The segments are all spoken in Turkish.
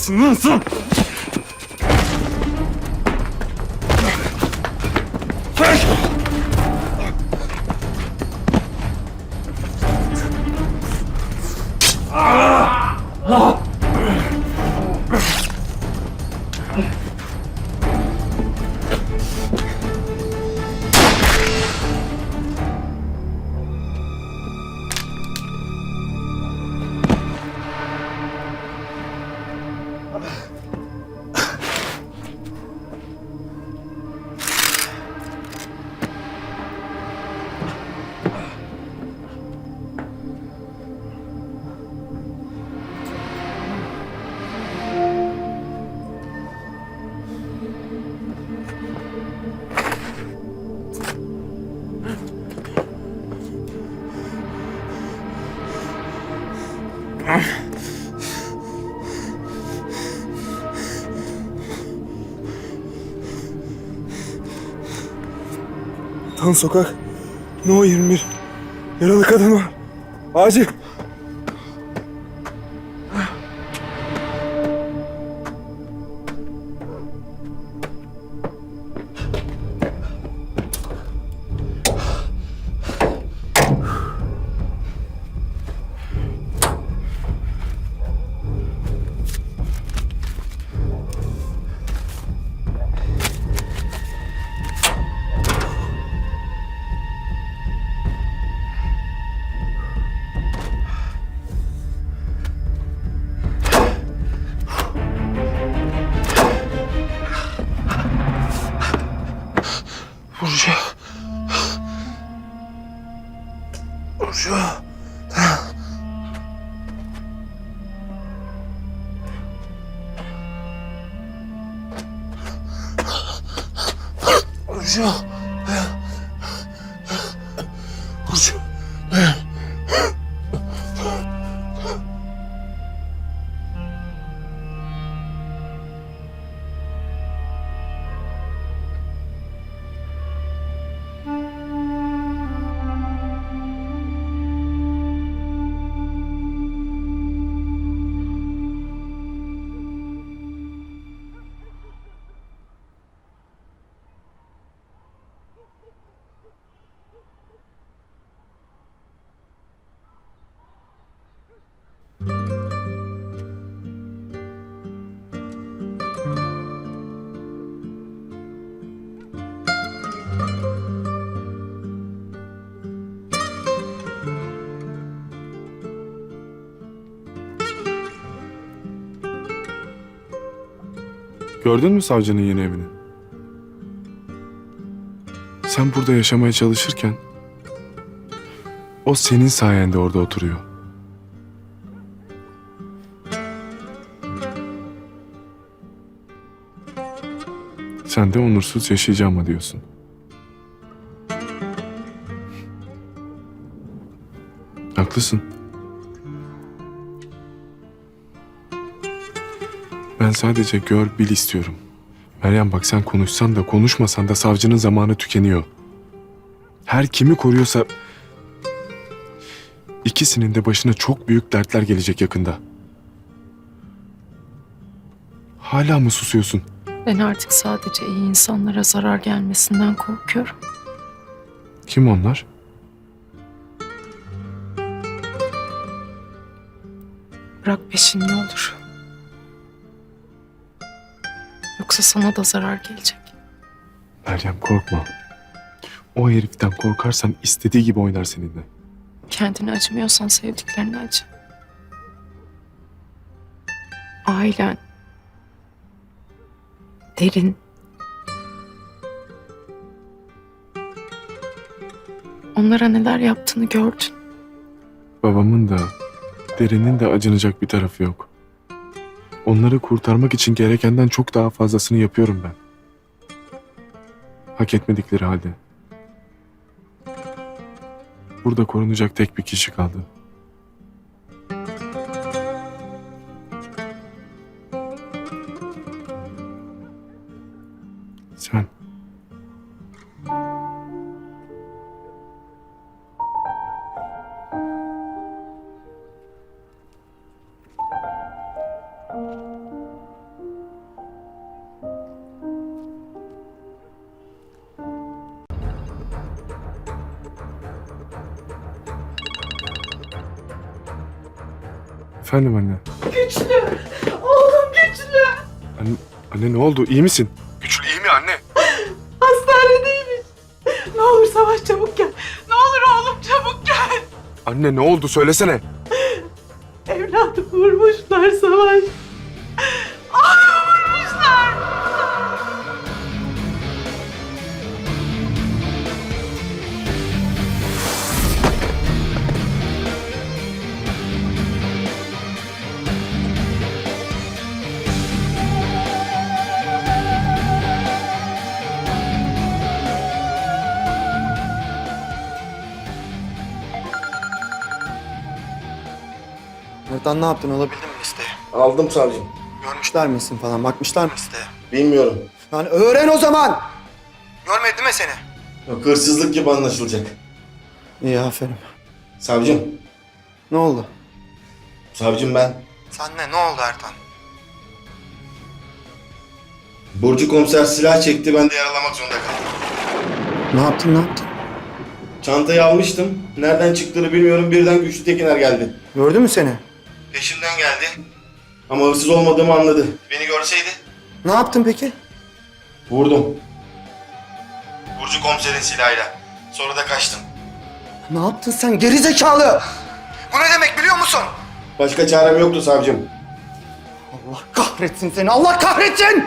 死死。死快 Tan sokak. No 21. Yaralı kadın var. Acil. Burcu. Burcu. Gördün mü savcının yeni evini? Sen burada yaşamaya çalışırken o senin sayende orada oturuyor. Sen de onursuz yaşayacağım mı diyorsun? Haklısın. Ben sadece gör bil istiyorum. Meryem bak sen konuşsan da konuşmasan da savcının zamanı tükeniyor. Her kimi koruyorsa ikisinin de başına çok büyük dertler gelecek yakında. Hala mı susuyorsun? Ben artık sadece iyi insanlara zarar gelmesinden korkuyorum. Kim onlar? Bırak peşini ne olur. Yoksa sana da zarar gelecek. Meryem korkma. O heriften korkarsan istediği gibi oynar seninle. Kendine acımıyorsan sevdiklerine acı. Ailen. Derin. Onlara neler yaptığını gördün. Babamın da, derinin de acınacak bir tarafı yok. Onları kurtarmak için gerekenden çok daha fazlasını yapıyorum ben. Hak etmedikleri halde. Burada korunacak tek bir kişi kaldı. Sen. Efendim anne. Güçlü. Oğlum güçlü. Anne, anne ne oldu? İyi misin? Güçlü iyi mi anne? Hastanedeymiş. Ne olur Savaş çabuk gel. Ne olur oğlum çabuk gel. Anne ne oldu? Söylesene. Evladım vurmuşlar Savaş. Ertan ne yaptın alabildin mi listeyi? Aldım savcım. Görmüşler misin falan bakmışlar mı listeye? Bilmiyorum. Yani öğren o zaman! Görmedi değil mi seni? Yok hırsızlık gibi anlaşılacak. İyi aferin. Savcım. Ne oldu? Savcım ben. Sen ne? Ne oldu Ertan? Burcu komiser silah çekti ben de yaralamak zorunda kaldım. Ne yaptın ne yaptın? Çantayı almıştım. Nereden çıktığını bilmiyorum birden Güçlü Tekiner geldi. Gördü mü seni? Peşimden geldi. Ama hırsız olmadığımı anladı. Beni görseydi Ne yaptın peki? vurdum. Burcu komiserin silahıyla. Sonra da kaçtım. Ne yaptın sen geri zekalı? Bu ne demek biliyor musun? Başka çarem yoktu savcım. Allah kahretsin seni Allah kahretsin!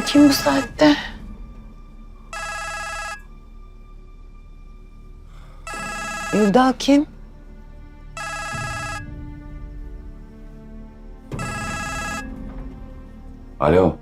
Kim bu saatte? Ülda kim? Alo.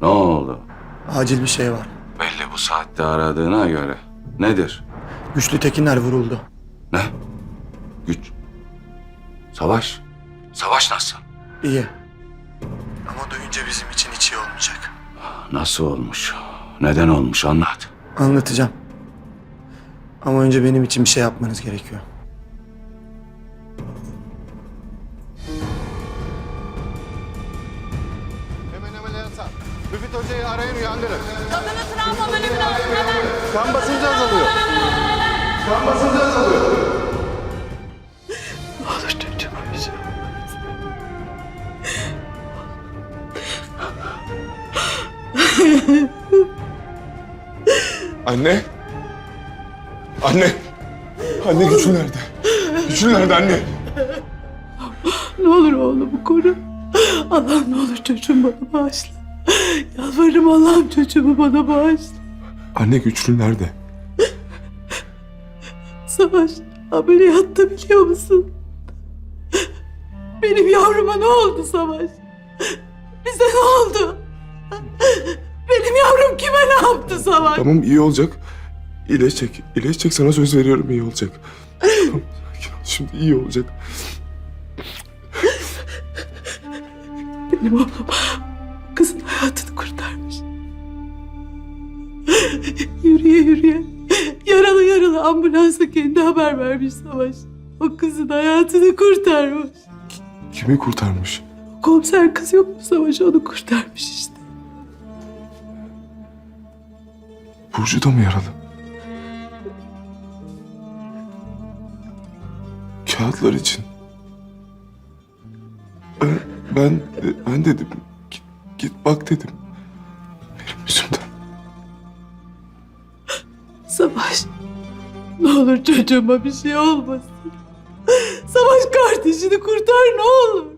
Ne oldu? Acil bir şey var. Belli bu saatte aradığına göre. Nedir? Güçlü Tekinler vuruldu. Ne? Güç. Savaş. Savaş nasıl? İyi. Nasıl olmuş? Neden olmuş anlat. Anlatacağım. Ama önce benim için bir şey yapmanız gerekiyor. Hemen ameliyata. Müfit Hoca'yı arayın uyandırın. Kadına travma bölümüne alın hemen. Kan basıncı azalıyor. Kan basıncı azalıyor. Anne. Anne. Anne güçlü nerede? Güçlü nerede anne? Ne olur oğlumu koru. Allah'ım ne olur çocuğumu bana bağışla. Yalvarırım Allah'ım çocuğumu bana bağışla. Anne güçlü nerede? Savaş ameliyatta biliyor musun? Benim yavruma ne oldu Savaş? Bize ne oldu? Yaptı Savaş? Tamam iyi olacak. İyileşecek. İyileşecek sana söz veriyorum iyi olacak. Tamam. Şimdi iyi olacak. Benim oğlum kızın hayatını kurtarmış. yürüye yürüye yaralı yaralı ambulansa kendi haber vermiş Savaş. O kızın hayatını kurtarmış. Kimi kurtarmış? Komiser kız yok mu Savaş onu kurtarmış işte. Burcu da mı yaralı? Kağıtlar için. Ben, ben, ben dedim. Git, git bak dedim. Benim yüzümden. Savaş ne olur çocuğuma bir şey olmasın. Savaş kardeşini kurtar ne olur.